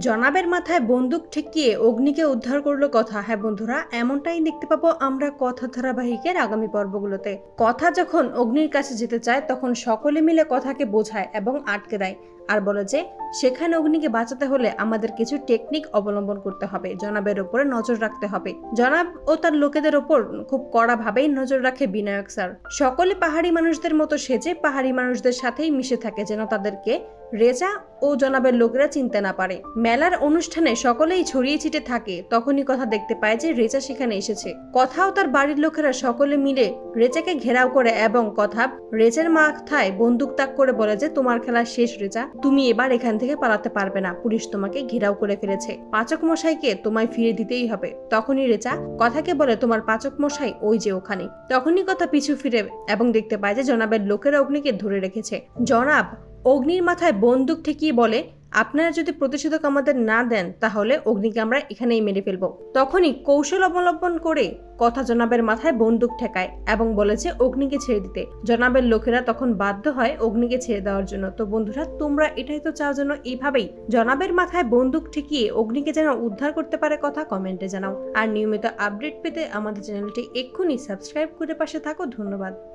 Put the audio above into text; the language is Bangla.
জনাবের মাথায় বন্দুক ঠেকিয়ে অগ্নিকে উদ্ধার করল কথা। হ্যাঁ বন্ধুরা, এমনটাই দেখতে পাবো আমরা কথা ধারাবাহিকের আগামী পর্বগুলোতে। কথা যখন অগ্নির কাছে যেতে চায়, তখন সকলে মিলে কথাকে বোঝায় এবং আটকে দেয়। আর বলে যে, সেখানে অগ্নিকে বাঁচাতে হলে আমাদের কিছু টেকনিক অবলম্বন করতে হবে, জনাবের ওপরে নজর রাখতে হবে। জনাব ও তার লোকেদের ওপর খুব কড়াভাবেই নজর রাখে বিনায়ক স্যার। সকলে পাহাড়ি মানুষদের মতো সেজে পাহাড়ি মানুষদের সাথেই মিশে থাকে যেন তাদেরকে রেজা ও জনাবের লোকেরা চিনতে না পারে। মেলার অনুষ্ঠানে সকলেই ছড়িয়ে ছিটে থাকে। তখনই কথা দেখতে পায় যে রেজা সেখানে এসেছে। কথাও তার বাড়ির লোকেরা সকলে মিলে রেজাকে ঘেরাও করে এবং কথা রেজার মাথায় বন্দুক তাক করে বলে যে, তোমার খেলা শেষ, রেজা। তুমি এবার এখান থেকে পালাতে পারবে না। পুলিশ তোমাকে ঘেরাও করে ফেলেছে। পাচক মশাইকে তোমায় ফিরে দিতেই হবে। তখনই রেজা কথাকে বলে, তোমার পাচক মশাই ওই যে ওখানে। তখনই কথা পিছু ফিরে এবং দেখতে পায় যে, জনাবের লোকেরা অগ্নিকে ধরে রেখেছে। জনাব অগ্নির মাথায় বন্দুক ঠেকিয়ে বলে, আপনারা যদি প্রতিষেধক আমাদের না দেন, তাহলে অগ্নিকে আমরা এখানেই মেরে ফেলব। তখনই কৌশল অবলম্বন করে কথা জনাবের মাথায় বন্দুক ঠেকায় এবং বলেছে অগ্নিকে ছেড়ে দিতে। জনাবের লোকেরা তখন বাধ্য হয় অগ্নিকে ছেড়ে দেওয়ার জন্য। তো বন্ধুরা, তোমরা এটাই তো চাও যেন এইভাবেই জনাবের মাথায় বন্দুক ঠেকিয়ে অগ্নিকে যেন উদ্ধার করতে পারে কথা কমেন্টে জানাও। আর নিয়মিত আপডেট পেতে আমাদের চ্যানেলটি এক্ষুনি সাবস্ক্রাইব করে পাশে থাকো। ধন্যবাদ।